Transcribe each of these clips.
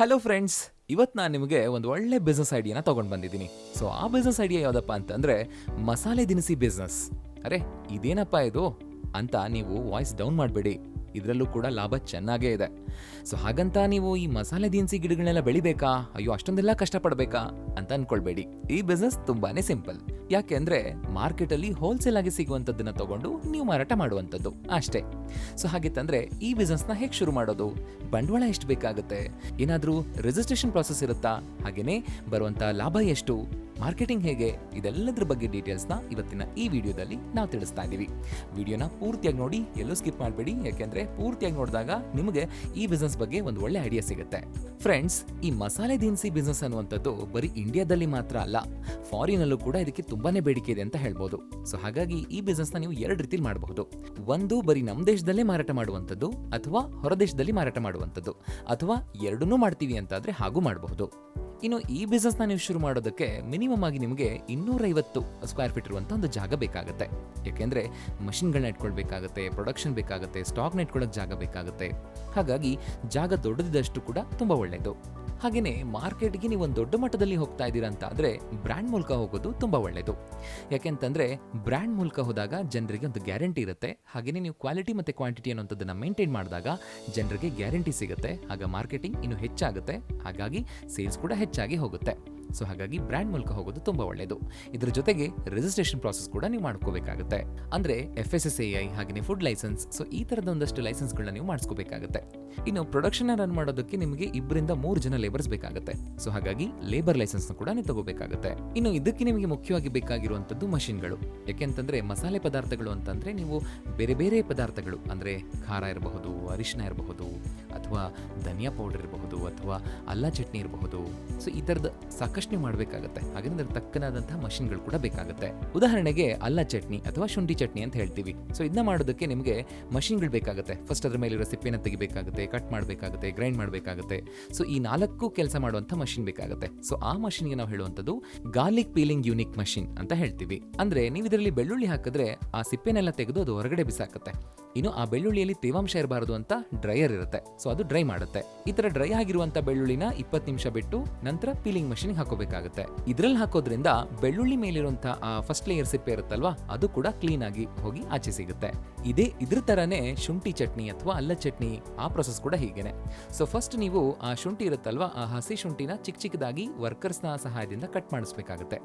Hello friends ಇವತ್ತು ನಾನು ನಿಮಗೆ ಒಂದು ಒಳ್ಳೆ ಬಿಸ್ನೆಸ್ ಐಡಿಯಾನ ತೊಗೊಂಡು ಬಂದಿದ್ದೀನಿ. ಸೊ ಆ ಬಿಸ್ನೆಸ್ ಐಡಿಯಾ ಯಾವುದಪ್ಪ ಅಂತಂದರೆ ಮಸಾಲೆ ದಿನಸಿ ಬಿಸ್ನೆಸ್ ಅರೆ, ಇದೇನಪ್ಪ ಇದು? ಅಂತ ನೀವು ವಾಯ್ಸ್ ಡೌನ್ ಮಾಡಬೇಡಿ. ಇದರಲ್ಲೂ ಕೂಡ ಲಾಭ ಚೆನ್ನಾಗೇ ಇದೆ. ಸೊ ಹಾಗಂತ ನೀವು ಈ ಮಸಾಲೆ ದಿನಸಿ ಗಿಡಗಳನ್ನೆಲ್ಲ ಬೆಳಿಬೇಕಾ? ಅಯ್ಯೋ, ಅಷ್ಟೊಂದೆಲ್ಲ ಕಷ್ಟಪಡಬೇಕಾ? ಅಂತ ಅನ್ಕೊಳ್ಬೇಡಿ. ಈ ಬಿಸ್ನೆಸ್ ತುಂಬಾನೇ ಸಿಂಪಲ್ ಯಾಕೆಂದ್ರೆ ಮಾರ್ಕೆಟಲ್ಲಿ ಹೋಲ್ಸೇಲ್ ಆಗಿ ಸಿಗುವಂಥದ್ದನ್ನ ತಗೊಂಡು ನೀವು ಮಾರಾಟ ಮಾಡುವಂಥದ್ದು. ಅಷ್ಟೇ. ಸೊ ಹಾಗಿತ್ತಂದ್ರೆ ಈ ಬಿಸ್ನೆಸ್ನ ಹೇಗೆ ಶುರು ಮಾಡೋದು? ಬಂಡವಾಳ ಎಷ್ಟು ಬೇಕಾಗುತ್ತೆ? ಏನಾದರೂ ರಿಜಿಸ್ಟ್ರೇಷನ್ ಪ್ರಾಸೆಸ್ ಇರುತ್ತಾ? ಹಾಗೇನೇ ಬರುವಂಥ ಲಾಭ ಎಷ್ಟು? ಮಾರ್ಕೆಟಿಂಗ್ ಹೇಗೆ, ಇದೆಲ್ಲದರ ಬಗ್ಗೆ ಡೀಟೇಲ್ಸ್ನ ಇವತ್ತಿನ ಈ ವಿಡಿಯೋದಲ್ಲಿ ನಾವು ತಿಳಿಸ್ತಾ ಇದ್ದೀವಿ. ವಿಡಿಯೋನ ಪೂರ್ತಿಯಾಗಿ ನೋಡಿ, ಎಲ್ಲೂ ಸ್ಕಿಪ್ ಮಾಡಬೇಡಿ, ಯಾಕೆಂದರೆ ಪೂರ್ತಿಯಾಗಿ ನೋಡಿದಾಗ ನಿಮಗೆ ಈ ಬಿಸ್ನೆಸ್ ಬಗ್ಗೆ ಒಂದು ಒಳ್ಳೆ ಐಡಿಯಾ ಸಿಗುತ್ತೆ. ಫ್ರೆಂಡ್ಸ್ ಈ ಮಸಾಲೆ ದಿನಸಿ ಬಿಸ್ನೆಸ್ ಅನ್ನುವಂಥದ್ದು ಬರೀ ಇಂಡಿಯಾದಲ್ಲಿ ಮಾತ್ರ ಅಲ್ಲ ಫಾರಿನಲ್ಲೂ ಕೂಡ ಇದಕ್ಕೆ ತುಂಬಾನೇ ಬೇಡಿಕೆ ಇದೆ ಅಂತ ಹೇಳ್ಬೋದು. ಸೊ ಹಾಗಾಗಿ ಈ ಬಿಸ್ನೆಸ್ನ ನೀವು ಎರಡು ರೀತಿಲಿ ಮಾಡಬಹುದು. ಒಂದು ಬರೀ ನಮ್ಮ ದೇಶದಲ್ಲೇ ಮಾರಾಟ ಮಾಡುವಂಥದ್ದು, ಅಥವಾ ಹೊರದೇಶದಲ್ಲಿ ಮಾರಾಟ ಮಾಡುವಂಥದ್ದು, ಅಥವಾ ಎರಡನ್ನೂ ಮಾಡ್ತೀವಿ ಅಂತಾದರೆ ಹಾಗೂ ಮಾಡಬಹುದು. ಇನ್ನು ಈ ಬಿಸ್ನೆಸ್ನ ನೀವು ಶುರು ಮಾಡೋದಕ್ಕೆ ಮಿನಿಮಮ್ ಆಗಿ ನಿಮಗೆ ಇನ್ನೂರೈವತ್ತು ಸ್ಕ್ವೇರ್ ಫೀಟ್ ಇರುವಂಥ ಒಂದು ಜಾಗ ಬೇಕಾಗುತ್ತೆ. ಯಾಕೆಂದರೆ ಮಷಿನ್ಗಳನ್ನ ಇಟ್ಕೊಳ್ಬೇಕಾಗತ್ತೆ ಪ್ರೊಡಕ್ಷನ್ ಬೇಕಾಗುತ್ತೆ ಸ್ಟಾಕ್ನ ಇಟ್ಕೊಳ್ಳೋಕೆ ಜಾಗ ಬೇಕಾಗುತ್ತೆ. ಹಾಗಾಗಿ ಜಾಗ ದೊಡ್ಡದಿದ್ದಷ್ಟು ಕೂಡ ತುಂಬ ಒಳ್ಳೆಯದು ಹಾಗೆಯೇ ಮಾರ್ಕೆಟ್ಗೆ ನೀವು ಒಂದು ದೊಡ್ಡ ಮಟ್ಟದಲ್ಲಿ ಹೋಗ್ತಾ ಇದ್ದೀರಾ ಅಂತ ಆದರೆ ಬ್ರ್ಯಾಂಡ್ ಮೂಲಕ ಹೋಗೋದು ತುಂಬ ಒಳ್ಳೆಯದು ಯಾಕೆಂತಂದರೆ ಬ್ರ್ಯಾಂಡ್ ಮೂಲಕ ಹೋದಾಗ ಜನರಿಗೆ ಒಂದು ಗ್ಯಾರಂಟಿ ಇರುತ್ತೆ. ಹಾಗೆಯೇ ನೀವು ಕ್ವಾಲಿಟಿ ಮತ್ತು ಕ್ವಾಂಟಿಟಿ ಅನ್ನೋಂಥದ್ದನ್ನು ಮೇಂಟೈನ್ ಮಾಡಿದಾಗ ಜನರಿಗೆ ಗ್ಯಾರಂಟಿ ಸಿಗುತ್ತೆ. ಆಗ ಮಾರ್ಕೆಟಿಂಗ್ ಇನ್ನೂ ಹೆಚ್ಚಾಗುತ್ತೆ. ಹಾಗಾಗಿ ಸೇಲ್ಸ್ ಕೂಡ ಹೆಚ್ಚಾಗಿ ಹೋಗುತ್ತೆ. ಸೊ ಹಾಗಾಗಿ ಬ್ರ್ಯಾಂಡ್ ಮೂಲಕ ಹೋಗೋದು ತುಂಬ ಒಳ್ಳೆಯದು ಇದರ ಜೊತೆಗೆ ರಿಜಿಸ್ಟ್ರೇಷನ್ ಪ್ರಾಸೆಸ್ ಕೂಡ ನೀವು ಮಾಡ್ಕೋಬೇಕಾಗುತ್ತೆ. ಅಂದರೆ F S S A I ಹಾಗೆಯೇ ಫುಡ್ ಲೈಸೆನ್ಸ್ ಸೊ ಈ ಥರದ ಒಂದಷ್ಟು ಲೈಸೆನ್ಸ್ಗಳನ್ನ ನೀವು ಮಾಡಿಸ್ಕೋಬೇಕಾಗುತ್ತೆ. ಇನ್ನು ಪ್ರೊಡಕ್ಷನ್ ರನ್ ಮಾಡೋದಕ್ಕೆ ನಿಮಗೆ ಇಬ್ಬರಿಂದ ಮೂರು ಜನ ಲೇಬರ್ಸ್ ಬೇಕಾಗುತ್ತೆ. ಸೊ ಹಾಗಾಗಿ ಲೇಬರ್ ಲೈಸೆನ್ಸ್ನ ಕೂಡ ನೀವು ತಗೋಬೇಕಾಗುತ್ತೆ. ಇನ್ನು ಇದಕ್ಕೆ ನಿಮಗೆ ಮುಖ್ಯವಾಗಿ ಬೇಕಾಗಿರುವಂಥದ್ದು ಮಷಿನ್ಗಳು. ಯಾಕೆಂತಂದ್ರೆ ಮಸಾಲೆ ಪದಾರ್ಥಗಳು ಅಂತಂದ್ರೆ ನೀವು ಬೇರೆ ಬೇರೆ ಪದಾರ್ಥಗಳು, ಅಂದರೆ ಖಾರ ಇರಬಹುದು ಅರಿಶಿನ ಇರಬಹುದು ಅಥವಾ ಧನಿಯಾ ಪೌಡರ್ ಇರಬಹುದು ಅಥವಾ ಅಲ್ಲ ಚಟ್ನಿ ಇರಬಹುದು. ಸೊ ಈ ಥರದ ಸಾಕಷ್ಟು ಮಾಡಬೇಕಾಗುತ್ತೆ. ಹಾಗೆ ಅದರ ತಕ್ಕನಾದಂತಹ ಮಷಿನ್ಗಳು ಕೂಡ ಬೇಕಾಗುತ್ತೆ. ಉದಾಹರಣೆಗೆ ಅಲ್ಲ ಚಟ್ನಿ ಅಥವಾ ಶುಂಠಿ ಚಟ್ನಿ ಅಂತ ಹೇಳ್ತೀವಿ. ಸೊ ಇದನ್ನ ಮಾಡೋದಕ್ಕೆ ನಿಮಗೆ ಮಷಿನ್ಗಳು ಬೇಕಾಗುತ್ತೆ. ಫಸ್ಟ್ ಅದ್ರ ಮೇಲಿರೋ ಸಿಪ್ಪೆನ ತೆಗಿಬೇಕಾಗುತ್ತೆ ಕಟ್ ಮಾಡಬೇಕಾಗುತ್ತೆ ಗ್ರೈಂಡ್ ಮಾಡಬೇಕಾಗುತ್ತೆ. ಸೊ ಈ ನಾಲ್ಕು ಕೆಲಸ ಮಾಡುವಂಥ ಮಷಿನ್ ಬೇಕಾಗುತ್ತೆ. ಸೊ ಆ ಮಷಿನ್ಗೆ ನಾವು ಹೇಳುವಂಥದ್ದು ಗಾರ್ಲಿಕ್ ಪೀಲಿಂಗ್ ಯೂನಿಕ್ ಮಷಿನ್ ಅಂತ ಹೇಳ್ತೀವಿ. ಅಂದ್ರೆ ನೀವು ಇದರಲ್ಲಿ ಬೆಳ್ಳುಳ್ಳಿ ಹಾಕಿದ್ರೆ ಆ ಸಿಪ್ಪೆನೆಲ್ಲ ತೆಗೆದು ಅದು ಹೊರಗಡೆ ಬಿಸಾಕುತ್ತೆ. ಇನ್ನು ಆ ಬೆಳ್ಳುಳ್ಳಿಯಲ್ಲಿ ತೇವಾಂಶ ಇರಬಾರದು ಅಂತ ಡ್ರೈಯರ್ ಇರುತ್ತೆ. ಸೊ ಅದು ಡ್ರೈ ಮಾಡುತ್ತೆ. ಈ ತರ ಡ್ರೈ ಆಗಿರುವಂತ ಬೆಳ್ಳುಳ್ಳಿನ ಇಪ್ಪತ್ತು ನಿಮಿಷ ಬಿಟ್ಟು ನಂತರ ಪೀಲಿಂಗ್ ಮಷಿನ್ ಹಾಕೋಬೇಕಾಗುತ್ತೆ. ಇದ್ರಲ್ಲಿ ಹಾಕೋದ್ರಿಂದ ಬೆಳ್ಳುಳ್ಳಿ ಮೇಲಿರುವಂತಹ ಫಸ್ಟ್ ಲೇಯರ್ ಸಿಪ್ಪೆ ಇರುತ್ತಲ್ವಾ, ಅದು ಕೂಡ ಕ್ಲೀನ್ ಆಗಿ ಹೋಗಿ ಆಚೆ ಸಿಗುತ್ತೆ. ಇದೇ ಇದ್ರ ತರನೇ ಶುಂಠಿ ಚಟ್ನಿ ಅಥವಾ ಅಲ್ಲ ಚಟ್ನಿ ಆ ಪ್ರೊಸೆಸ್ ಕೂಡ ಹೀಗೇನೆ. ಸೊ ಫಸ್ಟ್ ನೀವು ಆ ಶುಂಠಿ ಇರುತ್ತಲ್ವಾ, ಆ ಹಸಿ ಶುಂಠಿನ ಚಿಕ್ಕ ಚಿಕ್ಕದಾಗಿ ವರ್ಕರ್ಸ್ನ ಸಹಾಯದಿಂದ ಕಟ್ ಮಾಡಿಸ್ಬೇಕಾಗುತ್ತೆ.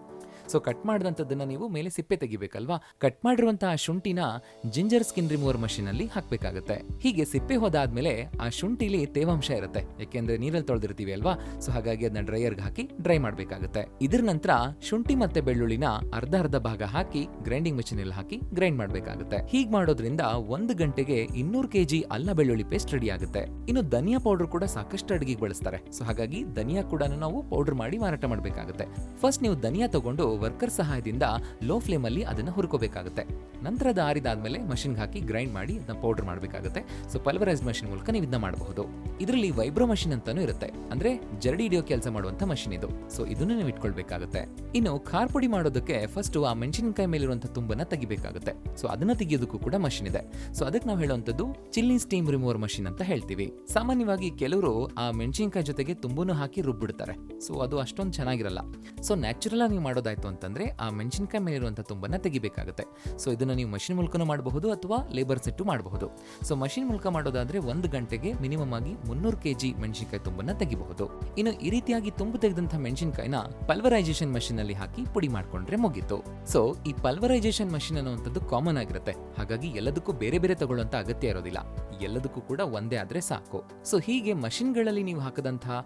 ಸೊ ಕಟ್ ಮಾಡಿದಂಥದ್ದನ್ನ ನೀವು ಮೇಲೆ ಸಿಪ್ಪೆ ತೆಗಿಬೇಕಲ್ವಾ ಕಟ್ ಮಾಡಿರುವಂತಹ ಶುಂಠಿನ ಜಿಂಜರ್ ಸ್ಕಿನ್ ರಿಮೂವರ್ ಮಷೀನ್ ಅಲ್ಲಿ ಹಾಕಬೇಕಾಗುತ್ತೆ. ಹೀಗೆ ಸಿಪ್ಪೆ ಹೋದಾದ್ಮೇಲೆ ಆ ಶುಂಠಿಲಿ ತೇವಾಂಶ ಇರುತ್ತೆ. ಯಾಕೆಂದ್ರೆ ನೀರಲ್ಲಿ ತೊಳೆದಿರ್ತೀವಿ ಅಲ್ವಾ? ಸೊ ಹಾಗಾಗಿ ಅದನ್ನ ಡ್ರೈಯರ್ಗೆ ಹಾಕಿ ಡ್ರೈ ಮಾಡಬೇಕಾಗುತ್ತೆ. ಇದ್ರ ನಂತರ ಶುಂಠಿ ಮತ್ತೆ ಬೆಳ್ಳುಳ್ಳಿನ ಅರ್ಧ ಅರ್ಧ ಭಾಗ ಹಾಕಿ ಗ್ರೈಂಡಿಂಗ್ ಮಷೀನ್ ಎಲ್ಲ ಹಾಕಿ ಗ್ರೈಂಡ್ ಮಾಡಬೇಕಾಗುತ್ತೆ. ಹೀಗ್ ಮಾಡೋದ್ರಿಂದ ಒಂದು ಗಂಟೆಗೆ ಇನ್ನೂರು ಕೆಜಿ ಅಲ್ಲ ಬೆಳ್ಳುಳ್ಳಿ ಪೇಸ್ಟ್ ರೆಡಿ ಆಗುತ್ತೆ. ಇನ್ನು ಧನಿಯಾ ಪೌಡರ್ ಕೂಡ ಸಾಕಷ್ಟು ಅಡುಗೆಗೆ ಬಳಸ್ತಾರೆ. ಸೊ ಹಾಗಾಗಿ ಧನಿಯಾ ಕೂಡ ನಾವು ಪೌಡರ್ ಮಾಡಿ ಮಾರಾಟ ಮಾಡಬೇಕಾಗುತ್ತೆ. ಫಸ್ಟ್ ನೀವು ಧನಿಯಾ ತಗೊಂಡು ವರ್ಕರ್ ಸಹಾಯದಿಂದ ಲೋ ಫ್ಲೇಮ್ ಅಲ್ಲಿ ಅದನ್ನ ಹುರ್ಕೋಬೇಕಾಗುತ್ತೆ. ನಂತರ ಅದು ಆರಿದಾದ್ಮೇಲೆ ಮಷಿನ್ಗೆ ಹಾಕಿ ಗ್ರೈಂಡ್ ಮಾಡಿ ಅದನ್ನ ಪೌಡರ್ ಮಾಡಬೇಕಾಗುತ್ತೆ. ಸೊ ಪಲ್ವರೈಸ್ ಮಷಿನ್ ಮೂಲಕ ನೀವು ಇದನ್ನ ಮಾಡಬಹುದು. ಇದರಲ್ಲಿ ವೈಬ್ರೋ ಮಷಿನ್ ಅಂತಾನೂ ಇರುತ್ತೆ. ಅಂದ್ರೆ ಜರಡಿ ಹಿಡಿಯೋ ಕೆಲಸ ಮಾಡುವಂತ ಮಷಿನ್ ಇದು. ಸೊ ಇದನ್ನ ನೀವು ಇಟ್ಕೊಳ್ಬೇಕಾಗುತ್ತೆ. ಇನ್ನು ಖಾರ್ ಪುಡಿ ಮಾಡೋದಕ್ಕೆ ಫಸ್ಟ್ ಆ ಮೆಣಸಿನಕಾಯಿ ಮೇಲಿರುವಂತ ತುಂಬನ್ನ ತೆಗಿಬೇಕಾಗುತ್ತೆ. ಸೊ ಅದನ್ನ ತೆಗೆಯೋದಕ್ಕೂ ಕೂಡ ಮಷಿನ್ ಇದೆ. ಸೊ ಅದಕ್ಕೆ ನಾವು ಹೇಳುವಂತದ್ದು ಚಿಲ್ಲಿ ಸ್ಟೀಮ್ ರಿಮೂವರ್ ಮಷಿನ್ ಅಂತ ಹೇಳ್ತೀವಿ. ಸಾಮಾನ್ಯವಾಗಿ ಕೆಲವರು ಆ ಮೆಣಸಿನಕಾಯಿ ಜೊತೆಗೆ ತುಂಬನ್ನು ಹಾಕಿ ರುಬ್ಬಿಡ್ತಾರೆ. ಸೊ ಅದು ಅಷ್ಟೊಂದು ಚೆನ್ನಾಗಿರಲ್ಲ. ಸೊ ನ್ಯಾಚುರಲ್ ಆಗಿ ನೀವು ಮಾಡೋದಾಯ್ತು ಅಂತಂದ್ರೆ ಆ ಮೆಣಸಿನಕಾಯಿ ಮೇಲಿರುವಂತ ತುಂಬನ್ನ ತೆಗಿಬೇಕಾಗುತ್ತೆ. ಸೊ ಇದನ್ನ ನೀವು ಮಷಿನ್ ಮೂಲಕನೂ ಮಾಡಬಹುದು ಅಥವಾ ಲೇಬರ್ ಸೆಟ್ಟು ಮಾಡಬಹುದು. ಸೊ ಮಷಿನ್ ಮೂಲಕ ಮಾಡೋದಾದ್ರೆ ಒಂದು ಗಂಟೆಗೆ ಮಿನಿಮಮ್ ಆಗಿ ಮುನ್ನೂರು ಕೆಜಿ ಮೆಣಸಿನಕಾಯಿ ತುಂಬನ್ನ ತೆಗಿಬಹುದು. ಇನ್ನು ಈ ರೀತಿಯಾಗಿ ತುಂಬು ತೆಗೆದಂತಹ ಮೆಣಸಿನಕಾಯಿನ ಪಲ್ವರೈಸೇಷನ್ ಮಷಿನ್ ಅಲ್ಲಿ ಹಾಕಿ ಪುಡಿ ಮಾಡ್ಕೊಂಡ್ರೆ ಮುಗೀತು. ಸೊ ಈ ಪಲ್ವರೈಸೇಷನ್ ಮಷಿನ್ ಅನ್ನುವಂಥದ್ದು ಕಾಮನ್ ಆಗಿರುತ್ತೆ. ಹಾಗಾಗಿ ಎಲ್ಲದಕ್ಕೂ ಬೇರೆ ಬೇರೆ ತಗೊಳ್ಳುವಂತ ಅಗತ್ಯ ಇರೋದಿಲ್ಲ. ಎಲ್ಲದಕ್ಕೂ ಕೂಡ ಒಂದೇ ಆದ್ರೆ ಸಾಕು. ಸೊ ಹೀಗೆ ಮಷಿನ್ಗಳಲ್ಲಿ ನೀವು ಹಾಕದಂತಹ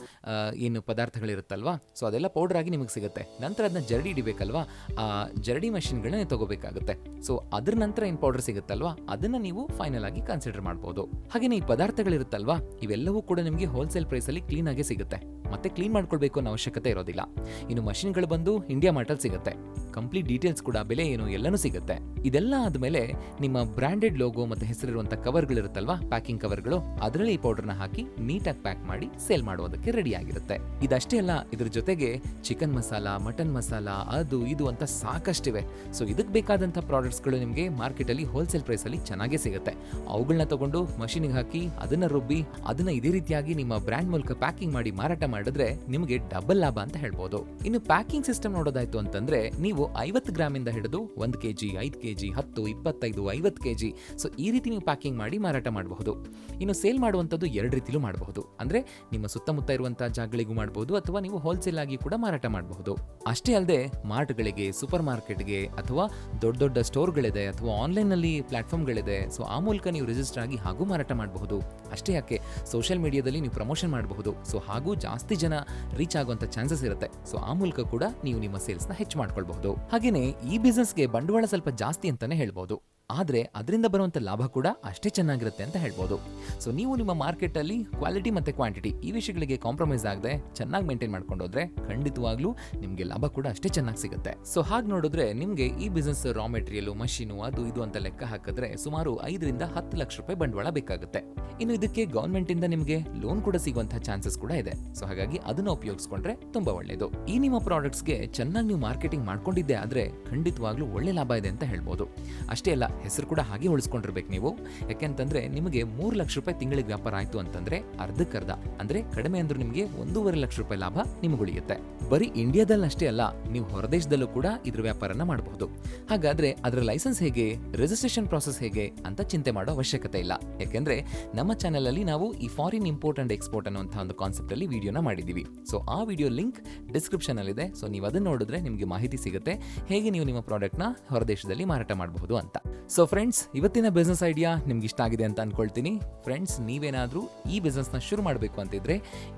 ಏನು ಪದಾರ್ಥಗಳಿರುತ್ತಲ್ವಾ? ಸೊ ಅದೆಲ್ಲ ಪೌಡರ್ ಆಗಿ ನಿಮಗೆ ಸಿಗುತ್ತೆ. ನಂತರ ಅದನ್ನ ಜರಡಿ ಇಡಬೇಕಲ್ವಾ ಆ, ಜರಡಿ ಮಷಿನ್ಗಳನ್ನ ತಗೋಬೇಕಾಗುತ್ತೆ. ಸೊ ಅದ್ರ ನಂತರ ಏನು ಪೌಡರ್ ಸಿಗುತ್ತಲ್ವಾ? ಅದನ್ನ ನೀವು ಫೈನಲ್ ಆಗಿ ಕನ್ಸಿಡರ್ ಮಾಡಬಹುದು ಹಾಗೇನೆ ಈ ಪದಾರ್ಥಗಳಿರುತ್ತಲ್ವಾ? ಇವೆಲ್ಲವೂ ಕೂಡ ನಿಮಗೆ ಹೋಲ್ಸೇಲ್ ಪ್ರೈಸಲ್ಲಿ ಕ್ಲೀನಾಗೆ ಸಿಗುತ್ತೆ. ಮತ್ತೆ ಕ್ಲೀನ್ ಮಾಡ್ಕೊಳ್ಬೇಕು ಅನ್ನೋ ಅವಶ್ಯಕತೆ ಇರೋದಿಲ್ಲ. ಇನ್ನು ಮಷಿನ್ಗಳು ಬಂದು ಇಂಡಿಯಾ ಮಾರ್ಟಲ್ಲಿ ಸಿಗುತ್ತೆ. ಕಂಪ್ಲೀಟ್ ಡೀಟೇಲ್ಸ್ ಕೂಡ, ಬೆಲೆ ಏನು, ಎಲ್ಲನೂ ಸಿಗುತ್ತೆ. ಇದೆಲ್ಲ ಆದಮೇಲೆ ನಿಮ್ಮ ಬ್ರ್ಯಾಂಡೆಡ್ ಲೋಗೋ ಮತ್ತೆ ಹೆಸರಿರುವಂಥ ಕವರ್ಗಳಿರುತ್ತಲ್ವಾ ಪ್ಯಾಕಿಂಗ್ ಕವರ್ಗಳು ಅದರಲ್ಲಿ ಈ ಪೌಡರ್ನ ಹಾಕಿ ನೀಟಾಗಿ ಪ್ಯಾಕ್ ಮಾಡಿ ಸೇಲ್ ಮಾಡುವುದಕ್ಕೆ ರೆಡಿ ಆಗಿರುತ್ತೆ. ಇದಷ್ಟೇ ಅಲ್ಲ, ಇದ್ರ ಜೊತೆಗೆ ಚಿಕನ್ ಮಸಾಲ ಮಟನ್ ಮಸಾಲ ಅದು, ಇದು ಅಂತ ಸಾಕಷ್ಟಿವೆ. ಸೊ ಇದಕ್ಕೆ ಬೇಕಾದಂಥ ಪ್ರಾಡಕ್ಟ್ಸ್ಗಳು ನಿಮಗೆ ಮಾರ್ಕೆಟಲ್ಲಿ ಹೋಲ್ಸೇಲ್ ಪ್ರೈಸಲ್ಲಿ ಚೆನ್ನಾಗೇ ಸಿಗುತ್ತೆ. ಅವುಗಳನ್ನ ತಗೊಂಡು ಮಷಿನಿಗೆ ಹಾಕಿ, ಅದನ್ನ ರುಬ್ಬಿ ಅದನ್ನ ಇದೇ ರೀತಿಯಾಗಿ ನಿಮ್ಮ ಬ್ರ್ಯಾಂಡ್ ಮೂಲಕ ಪ್ಯಾಕಿಂಗ್ ಮಾಡಿ ಮಾರಾಟ ಮಾಡಿದ್ರೆ ನಿಮಗೆ ಡಬಲ್ ಲಾಭ ಅಂತ ಹೇಳ್ಬೋದು. ಇನ್ನು ಪ್ಯಾಕಿಂಗ್ ಸಿಸ್ಟಮ್ ನೋಡೋದಾಯ್ತು ಅಂತಂದ್ರೆ ನೀವು ಐವತ್ತು ಇಂದ ಹಿಡಿದು ಒಂದು ಕೆಜಿ, ಐದು ಕೆ ಜಿ ಹತ್ತು, ಇಪ್ಪತ್ತೈದು, ಐವತ್ತು ಕೆಜಿ ಸೊ ಈ ರೀತಿ ನೀವು ಪ್ಯಾಕಿಂಗ್ ಮಾಡಿ ಮಾರಾಟ ಮಾಡಬಹುದು. ಇನ್ನು ಸೇಲ್ ಮಾಡುವಂಥದ್ದು ಎರಡು ರೀತಿಲೂ ಮಾಡಬಹುದು. ಅಂದ್ರೆ ನಿಮ್ಮ ಸುತ್ತಮುತ್ತ ಇರುವಂತಹ ಜಾಗಗಳಿಗೂ ಮಾಡಬಹುದು ಅಥವಾ ನೀವು ಹೋಲ್ಸೇಲ್ ಆಗಿ ಕೂಡ ಮಾರಾಟ ಮಾಡಬಹುದು. ಅಷ್ಟೇ ಅಲ್ಲದೆ ಮಾರ್ಟ್ಗಳಿಗೆ ಸೂಪರ್ ಮಾರ್ಕೆಟ್ಗೆ ಅಥವಾ ದೊಡ್ಡ ದೊಡ್ಡ ಸ್ಟೋರ್ಗಳಿದೆ ಅಥವಾ ಆನ್ಲೈನಲ್ಲಿ ಪ್ಲಾಟ್ಫಾರ್ಮ್ಗಳಿದೆ ಸೊ ಆ ಮೂಲಕ ನೀವು ರಿಜಿಸ್ಟರ್ ಆಗಿ ಹಾಗೂ ಮಾರಾಟ ಮಾಡಬಹುದು. ಅಷ್ಟೇ ಯಾಕೆ ಸೋಷಿಯಲ್ ಮೀಡಿಯಾದಲ್ಲಿ ನೀವು ಪ್ರಮೋಷನ್ ಮಾಡಬಹುದು. ಸೊ ಹಾಗೂ ಜಾಸ್ತಿ ಜನ ರೀಚ್ ಆಗುವಂತ ಚಾನ್ಸಸ್ ಇರುತ್ತೆ. ಸೊ ಆ ಮೂಲಕ ಕೂಡ ನೀವು ನಿಮ್ಮ ಸೇಲ್ಸ್ನ ಹೆಚ್ಚು ಮಾಡ್ಕೊಳ್ಬಹುದು. ಹಾಗೇನೆ ಈ ಬಿಸ್ನೆಸ್ಗೆ ಬಂಡವಾಳ ಸ್ವಲ್ಪ ಜಾಸ್ತಿ ಅಂತಾನೆ ಹೇಳ್ಬೋದು. ಆದರೆ ಅದರಿಂದ ಬರುವಂಥ ಲಾಭ ಕೂಡ ಅಷ್ಟೇ ಚೆನ್ನಾಗಿರುತ್ತೆ ಅಂತ ಹೇಳ್ಬೋದು. ಸೊ ನೀವು ನಿಮ್ಮ ಮಾರ್ಕೆಟಲ್ಲಿ ಕ್ವಾಲಿಟಿ ಮತ್ತು ಕ್ವಾಂಟಿಟಿ ಈ ವಿಷಯಗಳಿಗೆ ಕಾಂಪ್ರಮೈಸ್ ಆಗದೆ ಚೆನ್ನಾಗಿ ಮೇಂಟೈನ್ ಮಾಡ್ಕೊಂಡೋದ್ರೆ ಖಂಡಿತವಾಗ್ಲೂ ನಿಮಗೆ ಲಾಭ ಕೂಡ ಅಷ್ಟೇ ಚೆನ್ನಾಗಿ ಸಿಗುತ್ತೆ. ಸೊ ಹಾಗೆ ನೋಡಿದ್ರೆ ನಿಮಗೆ ಈ ಬಿಸ್ನೆಸ್ ರಾ ಮೆಟೀರಿಯಲ್ ಮಷೀನು ಅದು ಇದು ಅಂತ ಲೆಕ್ಕ ಹಾಕಿದ್ರೆ ಸುಮಾರು ಐದರಿಂದ ಹತ್ತು ಲಕ್ಷ ರೂಪಾಯಿ ಬಂಡವಾಳ ಬೇಕಾಗುತ್ತೆ. ಇನ್ನು ಇದಕ್ಕೆ ಗೌರ್ಮೆಂಟ್ ಇಂದ ನಿಮಗೆ ಲೋನ್ ಕೂಡ ಸಿಗುವಂತಹ ಚಾನ್ಸಸ್ ಕೂಡ ಇದೆ. ಸೊ ಹಾಗಾಗಿ ಅದನ್ನು ಉಪಯೋಗಿಸ್ಕೊಂಡ್ರೆ ತುಂಬಾ ಒಳ್ಳೆಯದು ಈ ನಿಮ್ಮ ಪ್ರಾಡಕ್ಟ್ಸ್ಗೆ ಚೆನ್ನಾಗಿ ನೀವು ಮಾರ್ಕೆಟಿಂಗ್ ಮಾಡ್ಕೊಂಡಿದ್ದೆ ಆದರೆ ಖಂಡಿತವಾಗ್ಲೂ ಒಳ್ಳೆ ಲಾಭ ಇದೆ ಅಂತ ಹೇಳ್ಬೋದು. ಅಷ್ಟೇ ಅಲ್ಲ ಹೆಸರು ಕೂಡ ಹಾಗೆ ಉಳಿಸ್ಕೊಂಡಿರ್ಬೇಕು ನೀವು. ಯಾಕೆಂತಂದ್ರೆ ನಿಮಗೆ ಮೂರು ಲಕ್ಷ ರೂಪಾಯಿ ತಿಂಗಳಿಗೆ ವ್ಯಾಪಾರ ಆಯ್ತು ಅಂತಂದ್ರೆ ಅರ್ಧಕ್ಕರ್ಧ, ಅಂದ್ರೆ ಕಡಿಮೆ ಅಂದ್ರೂ ನಿಮಗೆ ಒಂದೂವರೆ ಲಕ್ಷ ರೂಪಾಯಿ ಲಾಭ ನಿಮಗೆ ಉಳಿಯುತ್ತೆ. ಬರೀ ಇಂಡಿಯಾದಲ್ಲಿ ಅಷ್ಟೇ ಅಲ್ಲ, ನೀವು ಹೊರದೇಶದಲ್ಲೂ ಕೂಡ ಇದ್ರ ವ್ಯಾಪಾರನ ಮಾಡಬಹುದು. ಹಾಗಾದ್ರೆ ಅದರ ಲೈಸೆನ್ಸ್ ಹೇಗೆ ರಿಜಿಸ್ಟ್ರೇಷನ್ ಪ್ರಾಸೆಸ್ ಹೇಗೆ ಅಂತ ಚಿಂತೆ ಮಾಡೋ ಅವಶ್ಯಕತೆ ಇಲ್ಲ. ಯಾಕೆಂದ್ರೆ ನಮ್ಮ ಚಾನೆಲ್ ಅಲ್ಲಿ ನಾವು ಈ ಫಾರಿನ್ ಇಂಪೋರ್ಟ್ ಅಂಡ್ ಎಕ್ಸ್ಪೋರ್ಟ್ ಅನ್ನುವಂತಹ ಒಂದು ಕಾನ್ಸೆಪ್ಟ್ ಅಲ್ಲಿ ವಿಡಿಯೋನ ಮಾಡಿದೀವಿ ಸೊ ಆ ವಿಡಿಯೋ ಲಿಂಕ್ ಡಿಸ್ಕ್ರಿಪ್ಷನ್ ಅಲ್ಲಿ ಇದೆ ಸೊ ನೀವು ಅದನ್ನ ನೋಡಿದ್ರೆ ನಿಮಗೆ ಮಾಹಿತಿ ಸಿಗುತ್ತೆ. ಹೇಗೆ ನೀವು ನಿಮ್ಮ ಪ್ರಾಡಕ್ಟ್ನ ಹೊರದೇಶದಲ್ಲಿ ಮಾರಾಟ ಮಾಡಬಹುದು ಅಂತ. ಸೊ ಫ್ರೆಂಡ್ಸ್ ಇವತ್ತಿನ ಬಿಸ್ನೆಸ್ ಐಡಿಯಾ ನಿಮ್ಗೆ ಇಷ್ಟ ಆಗಿದೆ ಅಂತ ಅನ್ಕೊಳ್ತೀನಿ. ಫ್ರೆಂಡ್ಸ್ ನೀವೇನಾದರೂ ಈ ಬಿಸ್ನೆಸ್ನ ಶುರು ಮಾಡಬೇಕು ಅಂತಿದ್ರೆ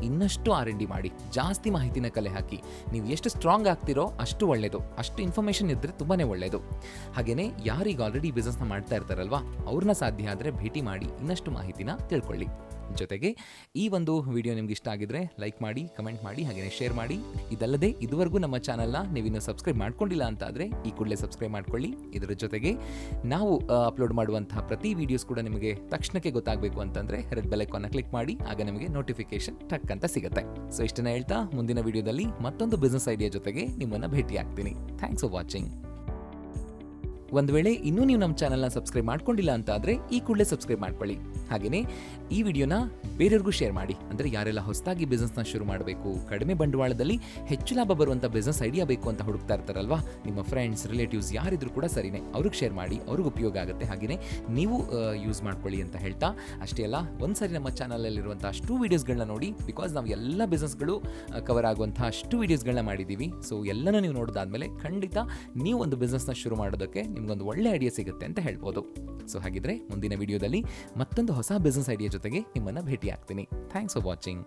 ಇನ್ನಷ್ಟು ಆರ್ ಮಾಡಿ, ಜಾಸ್ತಿ ಮಾಹಿತಿನ ಕಲೆ ಹಾಕಿ. ನೀವು ಎಷ್ಟು ಸ್ಟ್ರಾಂಗ್ ಆಗ್ತಿರೋ ಅಷ್ಟು ಒಳ್ಳೇದು, ಅಷ್ಟು ಇನ್ಫಾರ್ಮೇಷನ್ ಇದ್ದರೆ ತುಂಬಾ ಒಳ್ಳೆಯದು ಹಾಗೆಯೇ ಯಾರಿಗೆ ಆಲ್ರೆಡಿ ಬಿಸ್ನೆಸ್ನ ಮಾಡ್ತಾ ಇರ್ತಾರಲ್ವಾ, ಅವ್ರನ್ನ ಸಾಧ್ಯ ಆದರೆ ಭೇಟಿ ಮಾಡಿ ಇನ್ನಷ್ಟು ಮಾಹಿತಿನ ತಿಳ್ಕೊಳ್ಳಿ. ಜೊತೆಗೆ ಈ ಒಂದು ವಿಡಿಯೋ ನಿಮ್ಗೆ ಇಷ್ಟ ಆಗಿದ್ರೆ ಲೈಕ್ ಮಾಡಿ, ಕಮೆಂಟ್ ಮಾಡಿ ಹಾಗೆಯೇ ಶೇರ್ ಮಾಡಿ. ಇದಲ್ಲದೆ ಇದುವರೆಗೂ ನಮ್ಮ ಚಾನಲ್ನ ನೀವಿನ್ನು ಸಬ್ಸ್ಕ್ರೈಬ್ ಮಾಡ್ಕೊಂಡಿಲ್ಲ ಅಂತ ಆದರೆ ಈ ಕೂಡಲೇ ಸಬ್ಸ್ಕ್ರೈಬ್ ಮಾಡ್ಕೊಳ್ಳಿ. ಇದರ ಜೊತೆಗೆ ನಾವು ಅಪ್ಲೋಡ್ ಮಾಡುವಂತಹ ಪ್ರತಿ ವಿಡಿಯೋಸ್ ಕೂಡ ನಿಮಗೆ ತಕ್ಷಣಕ್ಕೆ ಗೊತ್ತಾಗಬೇಕು ಅಂತಂದ್ರೆ ರೆಡ್ ಬೆಲ್ ಐಕಾನ್ನ ಕ್ಲಿಕ್ ಮಾಡಿ, ಆಗ ನಿಮಗೆ ನೋಟಿಫಿಕೇಶನ್ ಟಕ್ ಅಂತ ಸಿಗುತ್ತೆ. ಸೊ ಇಷ್ಟನ್ನ ಹೇಳ್ತಾ ಮುಂದಿನ ವಿಡಿಯೋದಲ್ಲಿ ಮತ್ತೊಂದು ಬಿಸ್ನೆಸ್ ಐಡಿಯಾ ಜೊತೆಗೆ ನಿಮ್ಮನ್ನ ಭೇಟಿ ಆಗ್ತೀನಿ ಥ್ಯಾಂಕ್ಸ್ ಫಾರ್ ವಾಚಿಂಗ್ ಒಂದು ವೇಳೆ ಇನ್ನೂ ನೀವು ನಮ್ಮ ಚಾನಲ್ನ ಸಬ್ಸ್ಕ್ರೈಬ್ ಮಾಡ್ಕೊಂಡಿಲ್ಲ ಅಂತ ಆದರೆ ಈ ಕೂಡಲೇ ಸಬ್ಸ್ಕ್ರೈಬ್ ಮಾಡ್ಕೊಳ್ಳಿ. ಹಾಗೆಯೇ ಈ ವಿಡಿಯೋನ ಬೇರೆಯವ್ರಿಗೂ ಶೇರ್ ಮಾಡಿ. ಅಂದರೆ ಯಾರೆಲ್ಲ ಹೊಸದಾಗಿ ಬಿಸ್ನೆಸ್ನ ಶುರು ಮಾಡಬೇಕು, ಕಡಿಮೆ ಬಂಡವಾಳದಲ್ಲಿ ಹೆಚ್ಚು ಲಾಭ ಬರುವಂಥ ಬಿಸ್ನೆಸ್ ಐಡಿಯಾ ಬೇಕು ಅಂತ ಹುಡುಕ್ತಾ ಇರ್ತಾರಲ್ವಾ? ನಿಮ್ಮ ಫ್ರೆಂಡ್ಸ್ ರಿಲೇಟಿವ್ಸ್ ಯಾರಿದ್ರು ಕೂಡ ಸರಿನೇ, ಅವ್ರಿಗೆ ಶೇರ್ ಮಾಡಿ, ಅವ್ರಿಗೆ ಉಪಯೋಗ ಆಗುತ್ತೆ. ಹಾಗೆಯೇ ನೀವು ಯೂಸ್ ಮಾಡ್ಕೊಳ್ಳಿ ಅಂತ ಹೇಳ್ತಾ, ಅಷ್ಟೇ ಅಲ್ಲ, ಒಂದ್ಸರಿ ನಮ್ಮ ಚಾನಲಲ್ಲಿರುವಂಥ ಅಷ್ಟು ವೀಡಿಯೋಸ್ಗಳನ್ನ ನೋಡಿ ಬಿಕಾಸ್ ನಾವು ಎಲ್ಲ ಬಿಸ್ನೆಸ್ಗಳು ಕವರ್ ಆಗುವಂಥ ಅಷ್ಟು ವೀಡಿಯೋಸ್ಗಳನ್ನ ಮಾಡಿದ್ದೀವಿ. ಸೊ ಎಲ್ಲನೂ ನೀವು ನೋಡಿದಾದ್ಮೇಲೆ ಖಂಡಿತ ನೀವು ಒಂದು ಬಿಸ್ನೆಸ್ನ ಶುರು ಮಾಡೋದಕ್ಕೆ ನಿಮ್ಗೊಂದು ಒಳ್ಳೆ ಐಡಿಯಾ ಸಿಗುತ್ತೆ ಅಂತ ಹೇಳ್ಬೋದು. ಸೊ ಹಾಗಿದ್ರೆ ಮುಂದಿನ ವಿಡಿಯೋದಲ್ಲಿ ಮತ್ತೊಂದು ಹೊಸ ಬಿಸ್ನೆಸ್ ಐಡಿಯಾ ಜೊತೆಗೆ ನಿಮ್ಮನ್ನು ಭೇಟಿ ಆಗ್ತೀನಿ ಥ್ಯಾಂಕ್ಸ್ ಫಾರ್ ವಾಚಿಂಗ್